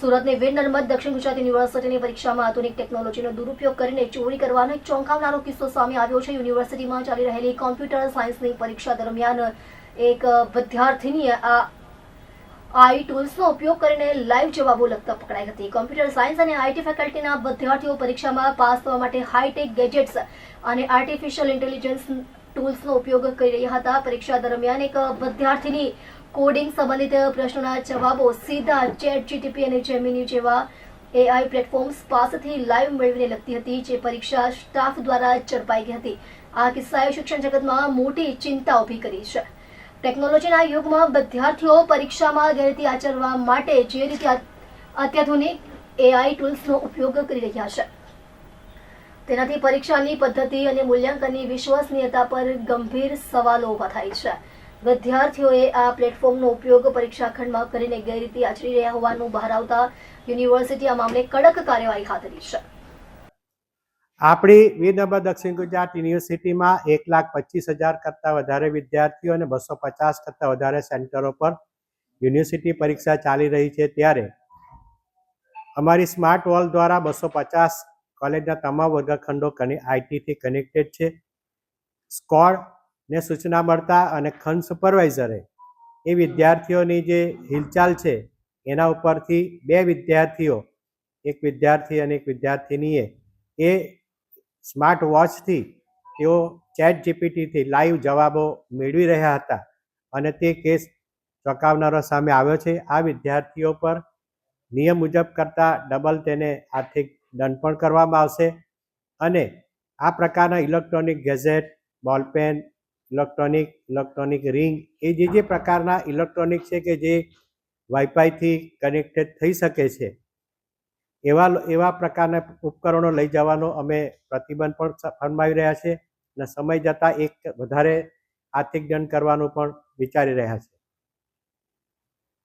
સુરતની વીર નર્મદ, દક્ષિણ ગુજરાત યુનિવર્સિટીની પરીક્ષામાં આધુનિક ટેકનોલોજીનો દુરુપયોગ કરીને ચોરી કરવાનો એક ચોંકાવનારો કિસ્સો સામે આવ્યો છે. યુનિવર્સિટીમાં ચાલી રહેલી કોમ્પ્યુટર સાયન્સની પરીક્ષા દરમિયાન એક વિદ્યાર્થીનીએ આ આઈ ટૂલ્સનો ઉપયોગ કરીને લાઈવ જવાબો લખતા પકડાઈ હતી. કોમ્પ્યુટર સાયન્સ અને આઈટી ફેકલ્ટીના વિદ્યાર્થીઓ પરીક્ષામાં પાસ થવા માટે હાઈટેક ગેજેટ્સ અને આર્ટિફિશિયલ ઇન્ટેલિજન્સ ટૂલ્સનો ઉપયોગ કરી રહ્યા હતા. પરીક્ષા દરમિયાન એક વિદ્યાર્થીની કોડિંગ સંબંધિત પ્રશ્નોના જવાબો સીધા ચેટ જીટીપી અને જેમિની જેવા એઆઈ પ્લેટફોર્મ્સ પાસેથી લાઈવ મેળવીને લખતી હતી, જે પરીક્ષા સ્ટાફ દ્વારા ઝડપાઈ ગઈ હતી. આ કિસ્સાએ શિક્ષણ જગતમાં મોટી ચિંતા ઊભી કરી છે. ટેકનોલોજીના યુગમાં વિદ્યાર્થીઓ પરીક્ષામાં ગેરરીતિ આચરવા માટે જે રીતે અત્યાધુનિક એઆઈ ટૂલ્સનો ઉપયોગ કરી રહ્યા છે. તેનાથી પરીક્ષાની પદ્ધતિ અને મૂલ્યાંકનની વિશ્વસનીયતા પર ગંભીર સવાલો ઊભા થાય છે. વિદ્યાર્થીઓએ આ પ્લેટફોર્મનો ઉપયોગ પરીક્ષા ખંડમાં કરીને ગેરરીતિ આચરી રહ્યા હોવાનું બહાર આવતા યુનિવર્સિટી આ મામલે કડક કાર્યવાહી હાથ ધરી છે. આપણી વિનંબર દક્ષિણ ગુજરાત યુનિવર્સિટીમાં એક લાખ પચીસ હજાર કરતાં વધારે વિદ્યાર્થીઓ અને બસો પચાસ કરતાં વધારે સેન્ટરો પર યુનિવર્સિટી પરીક્ષા ચાલી રહી છે ત્યારે અમારી સ્માર્ટ વોલ દ્વારા બસો પચાસ કોલેજના તમામ વર્ગખંડો કને આઈટીથી કનેક્ટેડ છે. સ્કોડ ને સૂચના મળતા અને ખંડ સુપરવાઇઝરે એ વિદ્યાર્થીઓની જે હિલચાલ છે, એના ઉપરથી બે વિદ્યાર્થીઓ, એક વિદ્યાર્થી અને એક વિદ્યાર્થીનીએ, એ સ્માર્ટ વોચથી તેઓ ચેટ જીપીટીથી લાઈવ જવાબો મેળવી રહ્યા હતા અને તે કેસ ચોંકાવનારો સામે આવ્યો છે. આ વિદ્યાર્થીઓ પર નિયમ મુજબ કરતાં ડબલ તેને આર્થિક દંડ પણ કરવામાં આવશે અને આ પ્રકારના electronic gadget, ball pen electronic electronic ring એ જે જે પ્રકારના ઇલેક્ટ્રોનિક છે કે જે વાઈફાઈથી કનેક્ટેડ થઈ શકે છે, એવા એવા પ્રકારના ઉપકરણો લઈ જવાનો અમે પ્રતિબંધ પણ ફરમાવી રહ્યા છે અને સમય જતાં એક વધારે આર્થિક દંડ કરવાનું પણ વિચારી રહ્યા છે.